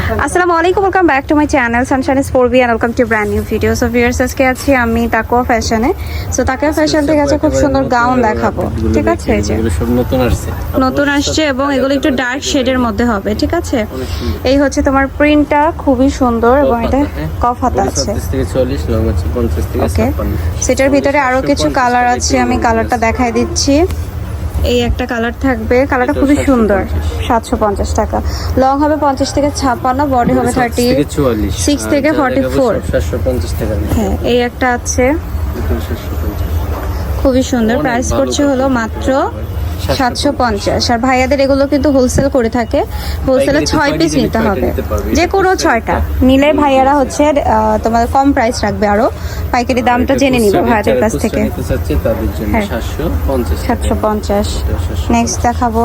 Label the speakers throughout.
Speaker 1: আসসালামু আলাইকুম। Welcome back to my channel sunshine স্পোর্বি and welcome to brand new video so viewers আজকে আছি আমি তাকুয়া ফ্যাশনে সো তাকুয়া ফ্যাশন থেকে আছে খুব সুন্দর গাউন দেখাবো। ঠিক আছে এই যে।
Speaker 2: নতুন আসছে।
Speaker 1: নতুন আসছে এবং এগুলো একটু ডার্ক শেডের মধ্যে হবে ঠিক আছে? এই হচ্ছে তোমার প্রিন্টটা খুবই সুন্দর এবং এটা কফ হাতা আছে।
Speaker 2: 36 থেকে 40 লং আছে 50 থেকে
Speaker 1: ওকে সেটার ভিতরে আরও কিছু কালার আছে আমি কালারটা দেখাই দিচ্ছি। এই একটা কালার থাকবে। কালারটা খুবই সুন্দর। সাতশো পঞ্চাশ টাকা। লং হবে পঞ্চাশ থেকে ছাপ্পান্ন বডি হবে থার্টি সিক্স থেকে
Speaker 2: ফর্টি যা
Speaker 1: 44
Speaker 2: দেখাবো সব 750 টাকা
Speaker 1: হ্যাঁ এই একটা আছে। খুবই সুন্দর। প্রাইস করছে হলো মাত্র সাতশো পঞ্চাশ। আর ভাইয়াদের এগুলো কিন্তু হোলসেল করে থাকে। হোলসেলে ছয় পিস নিতে হবে। যে কোনো ছয়টা। নিলে ভাইয়ারা হচ্ছে তোমার কম প্রাইস রাখবে আরও। পাইকারি দামটা জেনে নিবে ভাইয়াদের কাছ থেকে। হ্যাঁ।
Speaker 2: 750
Speaker 1: সাতশো পঞ্চাশ। নেক্সট দেখাবো।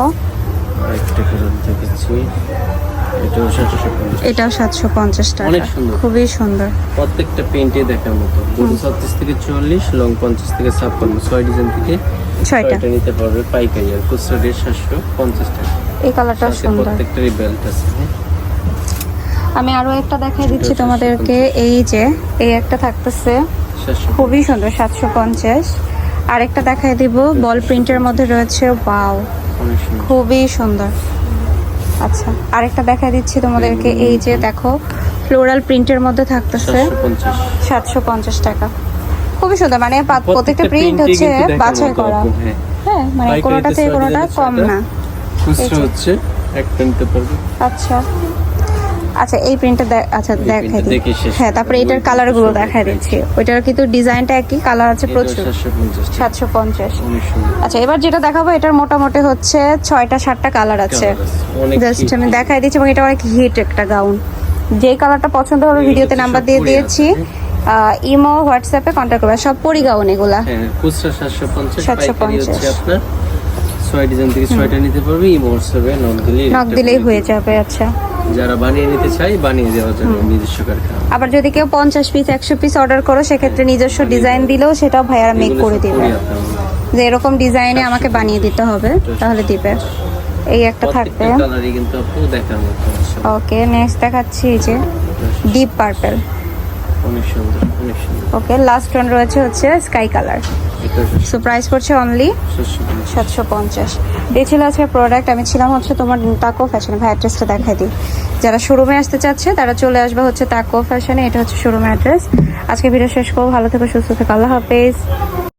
Speaker 2: আরেকটা দেখাচ্ছি। এটাও
Speaker 1: সাতশো পঞ্চাশ টাকা।
Speaker 2: অনেক সুন্দর।
Speaker 1: খুবই সুন্দর।
Speaker 2: প্রত্যেকটা পেইন্টে দেখার মতো। 36 থেকে 40 লং 50 থেকে 56 ছয় ডিজাইন থেকে
Speaker 1: ছয়টা।
Speaker 2: নিতে পারবে পাইকারি। আর খুচরা রেট 750 টাকা।
Speaker 1: এই কালারটাও সুন্দর।
Speaker 2: প্রত্যেকটারই বেল্ট আছে হ্যাঁ?
Speaker 1: আমি আরও একটা দেখাই দিচ্ছি তোমাদেরকে। এই যে এই একটা থাকতেছে। খুবই সুন্দর সাতশো পঞ্চাশ। আরেকটা দেখাই দিব। বল প্রিন্টের মধ্যে রয়েছে। বাও খুবই সুন্দর। আচ্ছা আরেকটা দেখাই দিচ্ছি তোমাদেরকে। এই যে দেখো ফ্লোরাল প্রিন্টের মধ্যে থাকতেছে সাতশো পঞ্চাশ। টাকা। খুবই সুন্দর মানে প্রত্যেকটা প্রিন্ট হচ্ছে বাছাই করা।
Speaker 2: হ্যাঁ।
Speaker 1: হ্যাঁ মানে
Speaker 2: কোনোটাতে
Speaker 1: কোনোটা কম না।
Speaker 2: খুচরা হচ্ছে
Speaker 1: আচ্ছা। আচ্ছা এই প্রিন্টটা আচ্ছা দেখাই দিই। হ্যাঁ তারপরে এটার।
Speaker 2: কালারগুলো
Speaker 1: দেখাই দিচ্ছি। ওইটার কিন্তু ডিজাইনটা একই কালার আছে প্রচুর।
Speaker 2: 750 টাকা।
Speaker 1: সাতশো পঞ্চাশ। আচ্ছা এবার যেটা দেখাবো এটার মোটামুটি হচ্ছে ছয়টা সাতটা কালার আছে। জাস্ট আমি দেখাই দিচ্ছি এবং এটা অনেক হিট একটা গাউন যে কালারটা পছন্দ
Speaker 2: এগুলো
Speaker 1: ভিডিওতে নাম্বার দিয়ে দিয়েছি। ইমো হোয়াটসঅ্যাপে কন্ট্যাক্ট করবে। সব পরি গাউন এগুলা।
Speaker 2: হ্যাঁ খুচরা 750
Speaker 1: 750
Speaker 2: পাইকারি হচ্ছে আপনার। ছয় ডিজাইন থেকে ছয়টা নিতে পারবে ইমো হোয়াটসঅ্যাপে নক দিলেই
Speaker 1: নক দিলেই হয়ে যাবে আচ্ছা।
Speaker 2: যারা বানিয়ে নিতে চাই বানিয়ে দেওয়ার জন্য নিজস্ব কারখানা।
Speaker 1: আবার যদি কেউ পঞ্চাশ পিস একশো পিস অর্ডার করো সেক্ষেত্রে নিজস্ব ডিজাইন দিলেও সেটাও ভাইয়ারা মেক করে দিবে। যে এরকম ডিজাইনে আমাকে বানিয়ে দিতে হবে তাহলে দিবে। এই একটা থাকবে। ওকে নেক্সট দেখাচ্ছি এই যে ডিপ পার্পল
Speaker 2: অনেক সুন্দর অনেক সুন্দর
Speaker 1: ওকে লাস্ট ওয়ান রয়েছে হচ্ছে স্কাই কালার সো প্রাইস পড়ছে অনলি সাতশো পঞ্চাশ। এই ছিল আজকে প্রোডাক্ট আমি ছিলাম হচ্ছে তোমার তাকো ফ্যাশনে ভাই অ্যাড্রেসটা দেখাই দিই। যারা শোরুমে আসতে চাচ্ছে তারা চলে আসবে হচ্ছে তাকো ফ্যাশনে এটা হচ্ছে শোরুম অ্যাড্রেস আজকে ভিডিও শেষ করব। ভালো থেকো সুস্থ থেকো। আল্লাহ হাফেজ।